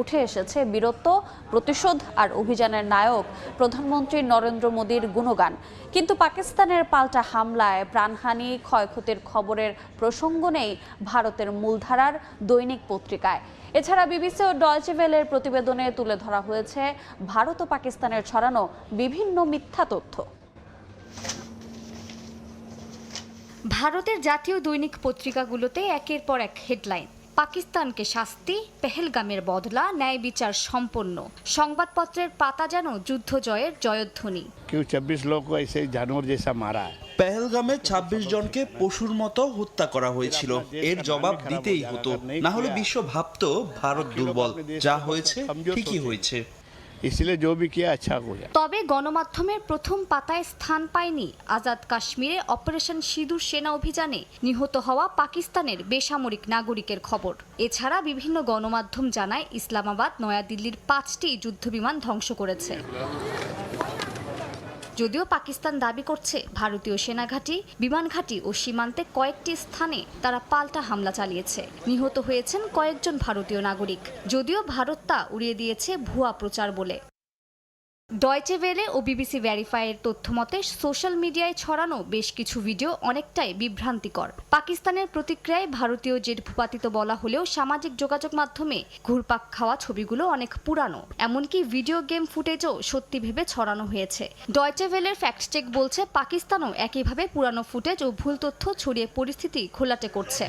উঠে এসেছে বীরত্ব, প্রতিশোধ আর অভিযানের নায়ক প্রধানমন্ত্রী নরেন্দ্র মোদীর গুণগান। কিন্তু পাকিস্তানের পাল্টা হামলায় প্রাণহানি, ক্ষয়ক্ষতির খবরের প্রসঙ্গ নেই ভারতের মূলধারার দৈনিক পত্রিকায়। এছাড়া বিবিসি ও ডয়চে ভেলের প্রতিবেদনে তুলে ধরা হয়েছে ভারত ও পাকিস্তানের ছড়ানো বিভিন্ন মিথ্যা তথ্য। ভারতের জাতীয় দৈনিক পত্রিকাগুলোতে একের পর এক হেডলাইন। পাকিস্তানকে শাস্তি পেহেলগামের বদলা ন্যায় বিচার সম্পন্ন। সংবাদপত্রের পাতা যেন যুদ্ধ জয়ের জয়ধ্বনি। কেউ চব্বিশ লোক জানোর মারা। পেহেলগামে ২৬ জনকে পশুর মতো হত্যা করা হয়েছিল। এর জবাব দিতেই হতো। না হলে বিশ্ব ভাবত ভারত দুর্বল। যা হয়েছে ঠিকই হয়েছে। इसलिए जो भी किया अच्छा हुआ তবে গণমাধ্যমের প্রথম পাতায় স্থান পায়নি আজাদ কাশ্মীরে অপারেশন সিঁদুর সেনা অভিযানে নিহত হওয়া পাকিস্তানের বেসামরিক নাগরিকের খবর এছাড়া বিভিন্ন গণমাধ্যম জানায় ইসলামাবাদ নয়াদিল্লির পাঁচটি যুদ্ধবিমান ধ্বংস করেছে যদিও পাকিস্তান দাবি করছে ভারতীয় সেনাঘাঁটি বিমান ঘাঁটি ও সীমান্তে কয়েকটি স্থানে তারা পাল্টা হামলা চালিয়েছে। নিহত হয়েছেন কয়েকজন ভারতীয় নাগরিক। যদিও ভারত তা উড়িয়ে দিয়েছে ভুয়া প্রচার বলে। ডয়চে ভেলে ও বিবিসি ভ্যারিফাইয়ের তথ্য মতে সোশ্যাল মিডিয়ায় ছড়ানো বেশ কিছু ভিডিও অনেকটাই বিভ্রান্তিকর। পাকিস্তানের প্রতিক্রিয়ায় ভারতীয় জেট ভূপাতিত বলা হলেও সামাজিক যোগাযোগ মাধ্যমে ঘুরপাক খাওয়া ছবিগুলো অনেক পুরানো। এমনকি ভিডিও গেম ফুটেজও সত্যি ভেবে ছড়ানো হয়েছে। ডয়চে ভেলের ফ্যাক্ট চেক বলছে, পাকিস্তানও একইভাবে পুরানো ফুটেজ ও ভুল তথ্য ছড়িয়ে পরিস্থিতি খোলাটে করছে।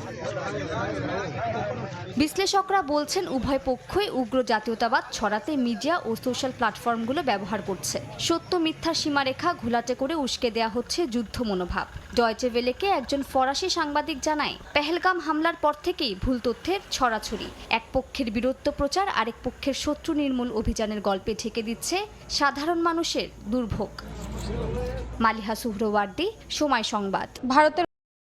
বিশ্লেষকরা বলছেন, উভয় পক্ষই উগ্র জাতীয়তাবাদ ছড়াতে মিডিয়া ও সোশ্যাল প্ল্যাটফর্মগুলো ব্যবহার করছে। সত্য মিথ্যার সীমারেখা ঘোলাটে করে উস্কে দেয়া হচ্ছে যুদ্ধ মনোভাব। ডয়চে ভেলেকে একজন ফরাসি সাংবাদিক জানায়, পেহেলগাম হামলার পর থেকেই ভুল তথ্যের ছড়াছড়ি। এক পক্ষের বীরত্ব প্রচার আরেক পক্ষের শত্রু নির্মূল অভিযানের গল্পে ঢেকে দিচ্ছে সাধারণ মানুষের দুর্ভোগ। মালিহা সুহরওয়ার্দী, সময় সংবাদ। ভারতের